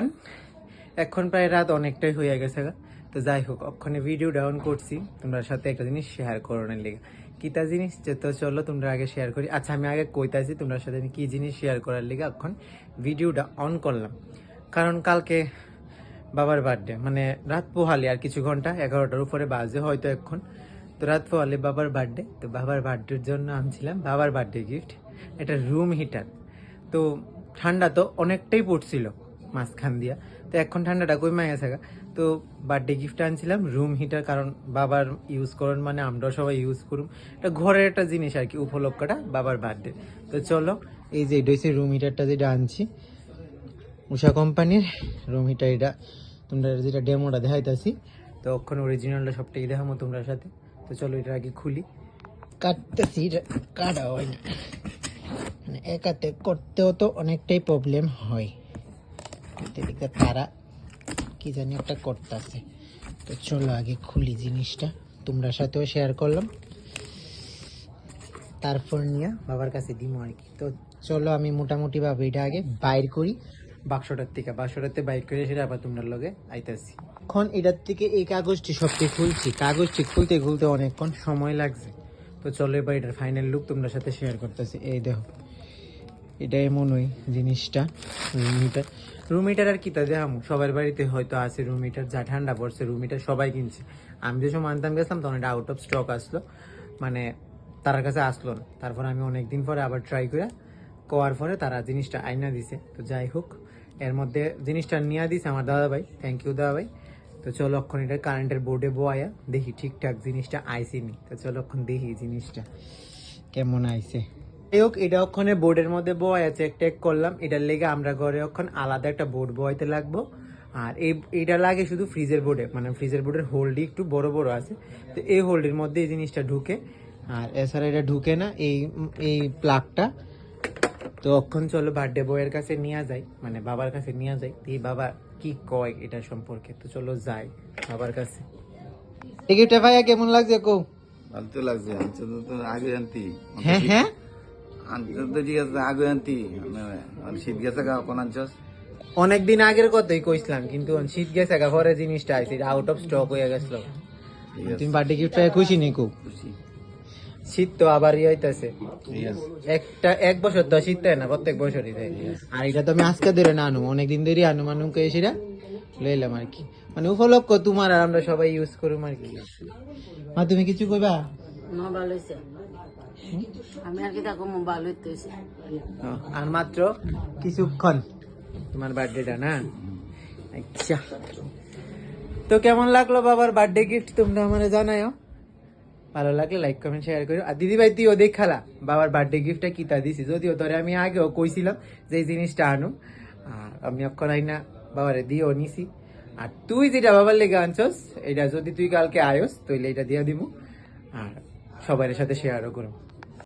এখন? এখন প্রায় রাত অনেকটাই হয়ে গেছে। তো যাই হোক ওখানে ভিডিও ডাউন করছি। তোমরা সাথে একটা জিনিস শেয়ার করোনের লেগে। কিতা জিনিস? তো চলো, তোমরা আগে শেয়ার করি। আচ্ছা আমি আগে কইতাছি তোমরা সাথে আমি কি জিনিস শেয়ার করার লেগে? এখন ভিডিওটা অন করলাম। কারণ কালকে বাবার বার্থডে মানে রাত পোহালে আর কিছু ঘণ্টা, এগারোটার উপরে বাজে হয়তো এখন। তো রাত পোহালে বাবার বার্থডে তো বাবার বার্থডের জন্য আনছিলাম বাবার বার্থডে গিফট এটা রুম হিটার তো ঠান্ডা তো অনেকটাই পড়ছিল। মাঝখান দিয়া। তো এখন ঠান্ডাটা কমে গেছে গা। তো বার্থডে গিফট আনছিলাম রুম হিটার কারণ বাবার ইউজ করুন মানে আমরাও সবাই ইউজ করুন এটা ঘরের একটা জিনিস আর কি, উপলক্ষটা বাবার বার্থডে তো চলো, এই যে এটা হচ্ছে রুম হিটারটা যেটা আনছি। উষা কোম্পানির রুম হিটার এটা। তোমরা যেটা ডেমোটা দেখাইতেছি, তো ওখানে অরিজিনালটা সবটাই দেখামো তোমরা সাথে। তো চলো এটা আগে খুলি। কাটতেছি কাটা হয় না। মানে একাতে করতেও তো অনেকটাই প্রবলেম হয়। এদিকে তারা কি জানি একটা করতেছে। তো চলো আগে খুলি জিনিসটা। তোমরা সাথেও শেয়ার করলাম। তারপর নিয়ে বাবার কাছে দিমো আর কি। তো চলো আমি মোটামুটি ভাবে এটা আগে বাইর করি। বাক্সটার থেকে বাক্সটাতে বাইর করে সেটা আবার তোমরা লগে আইতাছি। এখন এটার থেকে এই কাগজটি সবটি খুলছি। কাগজটি খুলতে খুলতে অনেকক্ষণ সময় লাগছে। তো চলো এবার এটার ফাইনাল লুক তোমরা সাথে শেয়ার করতেছি। এই দেখো। এটা এমন ওই জিনিসটা রুম হিটার রুম আর কি তা দেখাম সবার বাড়িতে হয়তো আছে রুম হিটার যা ঠান্ডা পড়ছে রুম হিটার সবাই কিনছে। আমি যে সময় আনতাম, গেছিলাম তখন এটা আউট অফ স্টক আসলো। মানে তার কাছে আসলো না। তারপর আমি অনেকদিন পরে আবার ট্রাই করে কোয়ার পরে তারা জিনিসটা আইনা দিছে। তো যাই হোক, এর মধ্যে জিনিসটা নিয়ে দিছে আমার দাদা ভাই থ্যাংক ইউ দাদা ভাই তো চলো অক্ষণ এটা কারেন্টের বোর্ডে বোয়া দেখি ঠিকঠাক জিনিসটা আইসিনি তো চলো দেখি জিনিসটা কেমন আইছে। যাই হোক এটা ওখানে বোর্ডের মধ্যে বয় আছে চেক করলাম। এটার লেগে আমরা ঘরে ওখান আলাদা একটা বোর্ড বয়াইতে লাগবো। আর এই এটা লাগে শুধু ফ্রিজের বোর্ডে মানে ফ্রিজের বোর্ডের হোল্ডই একটু বড় বড় আছে। তো এই হোল্ডের মধ্যে এই জিনিসটা ঢুকে। আর এছাড়া এটা ঢুকে না এই এই প্লাগটা তো অক্ষণ চলো বার্থডে বয়ের কাছে নিয়ে যাই মানে বাবার কাছে নিয়ে যাই। তো এই বাবা কি কয় এটা সম্পর্কে? তো চলো যাই বাবার কাছে। টিকিটটা ভাইয়া কেমন লাগছে কৌ ভালো তো লাগছে তো আগে আনতি। হ্যাঁ হ্যাঁ? আগে আনতি শীত গেছে গা কোন আনছস অনেকদিন আগের কথাই কইছিলাম কিন্তু শীত গেছে গা পরে জিনিসটা আইছে আউট অফ স্টক হয়ে গেছিল। তুমি বার্থডে গিফট পেয়ে খুশি নেই খুব? খুশি। শীত তো আবার ইয়ে হইতাছে। একটা এক বছর তো শীত না প্রত্যেক বছরই দেয়। আর এটা তো আমি আজকে ধরে না আনুম অনেকদিন ধরে আনুম আনুম কে সেটা লইলাম আর কি। মানে উপলক্ষ তোমার আর আমরা সবাই ইউজ করুম আর কি। মা তুমি কিছু কইবা? মা ভালো হয়েছে আমি আর মাত্র কিছুক্ষণ। তোমার বার্থডেটা না? আচ্ছা। তো কেমন লাগল বাবার বার্থডে গিফট তোমরা আমার জানাও ভালো লাগলে লাইক কমেন্ট শেয়ার করো আর দিদি ভাই, তুইও দেখালা বাবার বার্থডে গিফটটা কি তা দিছি? যদিও তোরে আমি আগেও কইছিলাম যে এই জিনিসটা আনো। আর আমি অক্ষর আইনা বাবারে দিয়েও নিছি। আর তুই যেটা বাবার লেগে আনছস, এটা যদি তুই কালকে আয়স, তাইলে এটা দিয়ে দিমু। আর সবার সাথে শেয়ারও করো।